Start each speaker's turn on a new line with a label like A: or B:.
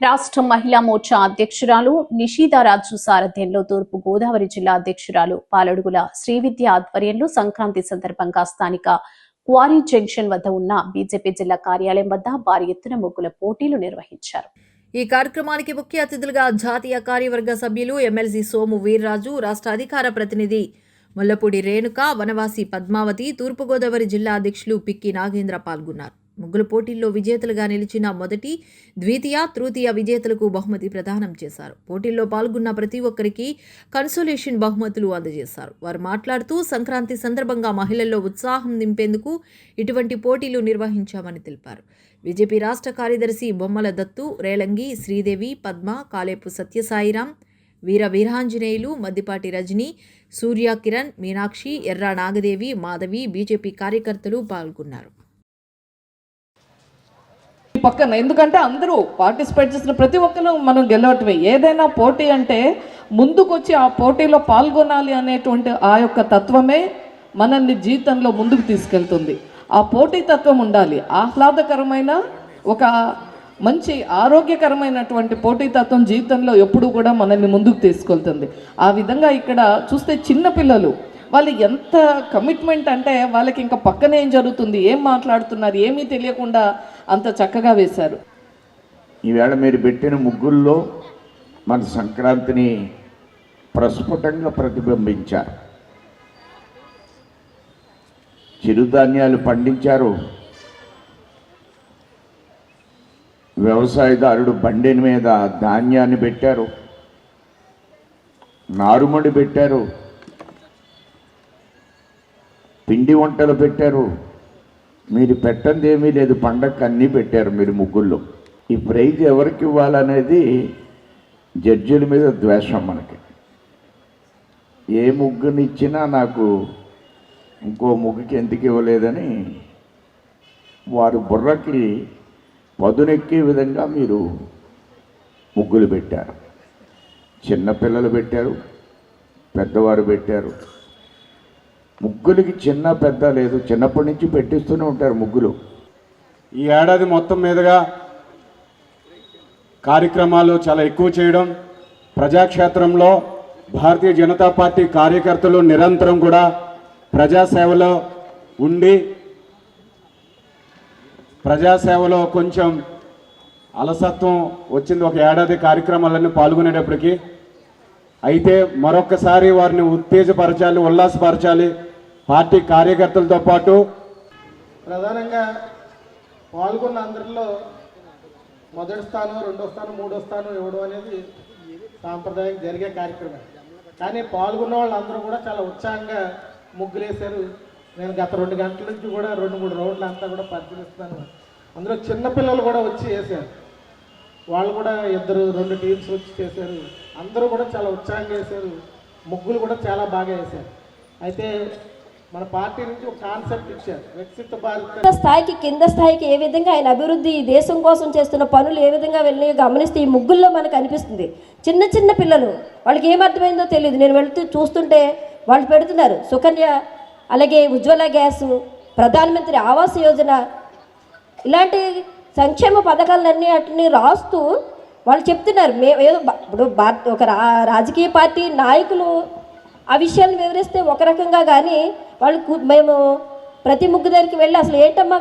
A: రాష్ట్ర మహిళా మోర్చా అధ్యక్షురాలు నిషీదారాజు సారథ్యంలో తూర్పు గోదావరి జిల్లా అధ్యక్షురాలు పాలడుగుల శ్రీవిద్య ఆధ్వర్యంలో సంక్రాంతి సందర్భంగా స్థానిక క్వారీ జంక్షన్ వద్ద ఉన్న బీజేపీ జిల్లా కార్యాలయం వద్ద భారీ ఎత్తున ముగ్గుల పోటీలు నిర్వహించారు.
B: ఈ కార్యక్రమానికి ముఖ్య అతిథులుగా జాతీయ కార్యవర్గ సభ్యులు ఎమ్మెల్సీ సోము వీర్రాజు రాష్ట్ర అధికార ప్రతినిధి ముల్లపూడి రేణుక వనవాసి పద్మావతి తూర్పుగోదావరి జిల్లా అధ్యక్షులు పిక్కి నాగేంద్ర పాల్గొన్నారు. ముగ్గుల పోటీల్లో విజేతలుగా నిలిచిన మొదటి ద్వితీయ తృతీయ విజేతలకు బహుమతి ప్రదానం చేశారు. పోటీల్లో పాల్గొన్న ప్రతి ఒక్కరికి కన్సోలేషన్ బహుమతులు అందజేశారు. వారు మాట్లాడుతూ సంక్రాంతి సందర్భంగా మహిళల్లో ఉత్సాహం నింపేందుకు ఇటువంటి పోటీలు నిర్వహించామని తెలిపారు. బీజేపీ రాష్ట్ర కార్యదర్శి బొమ్మల దత్తు రేలంగి శ్రీదేవి పద్మ కాలేపు సత్యసాయిరాం వీర వీరాంజనేయులు మద్దిపాటి రజని సూర్య కిరణ్ మీనాక్షి ఎర్రా నాగదేవి మాధవి బీజేపీ కార్యకర్తలు పాల్గొన్నారు.
C: పక్కన. ఎందుకంటే అందరూ పార్టిసిపేట్ చేసిన ప్రతి ఒక్కరు మనం గెలవటమే. ఏదైనా పోటీ అంటే ముందుకొచ్చి ఆ పోటీలో పాల్గొనాలి అనేటువంటి ఆ యొక్క తత్వమే మనల్ని జీవితంలో ముందుకు తీసుకెళ్తుంది. ఆ పోటీ తత్వం ఉండాలి. ఆహ్లాదకరమైన ఒక మంచి ఆరోగ్యకరమైనటువంటి పోటీతత్వం జీవితంలో ఎప్పుడు కూడా మనల్ని ముందుకు తీసుకెళ్తుంది. ఆ విధంగా ఇక్కడ చూస్తే చిన్నపిల్లలు వాళ్ళు ఎంత కమిట్మెంట్ అంటే వాళ్ళకి ఇంకా పక్కన ఏం జరుగుతుంది ఏం మాట్లాడుతున్నారు ఏమీ తెలియకుండా అంత చక్కగా వేశారు.
D: ఈవేళ మీరు పెట్టిన ముగ్గుల్లో మన సంక్రాంతిని ప్రస్ఫుటంగా ప్రతిబింబించారు. చిరుధాన్యాలు పండించారు. వ్యవసాయదారుడు బండిని మీద ధాన్యాన్ని పెట్టారు. నారుమడి పెట్టారు. పిండి వంటలు పెట్టారు. మీరు పెట్టంది ఏమీ లేదు. పండగ అన్నీ పెట్టారు మీరు ముగ్గుల్లో ఈ ప్రైజ్ ఎవరికి ఇవ్వాలనేది జడ్జిల మీద ద్వేషం మనకి. ఏ ముగ్గుని ఇచ్చినా నాకు ఇంకో ముగ్గుకి ఎందుకు ఇవ్వలేదని వారు బుర్రకి పదునెక్కే విధంగా మీరు ముగ్గులు పెట్టారు. చిన్నపిల్లలు పెట్టారు. పెద్దవారు పెట్టారు. ముగ్గులకి చిన్న పెద్ద లేదు. చిన్నప్పటి నుంచి పెట్టిస్తూనే ఉంటారు ముగ్గులు.
E: ఈ ఏడాది మొత్తం మీదుగా కార్యక్రమాలు చాలా ఎక్కువ చేయడం ప్రజాక్షేత్రంలో భారతీయ జనతా పార్టీ కార్యకర్తలు నిరంతరం కూడా ప్రజాసేవలో ఉండి ప్రజాసేవలో కొంచెం అలసత్వం వచ్చింది. ఒక ఏడాది కార్యక్రమాలన్నీ పాల్గొనేటప్పటికీ అయితే మరొకసారి వారిని ఉత్తేజపరచాలి ఉల్లాసపరచాలి. పార్టీ కార్యకర్తలతో పాటు
F: ప్రధానంగా పాల్గొన్న అందరిలో మొదటి స్థానం రెండో స్థానం మూడో స్థానం ఇవ్వడం అనేది సాంప్రదాయం జరిగే కార్యక్రమం. కానీ పాల్గొన్న వాళ్ళందరూ కూడా చాలా ఉత్సాహంగా ముగ్గులేశారు. నేను గత రెండు గంటల నుంచి కూడా రెండు మూడు రౌండ్లు అంతా కూడా పరిశీలిస్తాను అందులో చిన్నపిల్లలు కూడా వచ్చి వేశారు. వాళ్ళు కూడా ఇద్దరు రెండు టీమ్స్ వచ్చి చేశారు. అందరూ కూడా చాలా ఉత్సాహంగా వేశారు. ముగ్గులు కూడా చాలా బాగా వేశారు. అయితే మన పార్టీ నుంచి ఒక కాన్సెప్ట్ ఇచ్చారు. భారత్
G: స్థాయికి కింద స్థాయికి ఏ విధంగా ఆయన అభివృద్ధి ఈ దేశం కోసం చేస్తున్న పనులు ఏ విధంగా వెళ్ళినాయో గమనిస్తే ఈ ముగ్గుల్లో మనకు అనిపిస్తుంది. చిన్న చిన్న పిల్లలు వాళ్ళకి ఏం అర్థమైందో తెలియదు నేను వెళ్తూ చూస్తుంటే వాళ్ళు పెడుతున్నారు. సుకన్య అలాగే ఉజ్వల గ్యాసు ప్రధానమంత్రి ఆవాస్ యోజన ఇలాంటి సంక్షేమ పథకాలన్నీ వాటిని రాస్తూ వాళ్ళు చెప్తున్నారు. మే ఏదో ఇప్పుడు భారత ఒక రా రాజకీయ పార్టీ నాయకులు ఆ విషయాన్ని వివరిస్తే ఒక రకంగా కానీ వాళ్ళు మేము ప్రతి ముగ్గు దగ్గరికి వెళ్ళి అసలు ఏంటమ్మా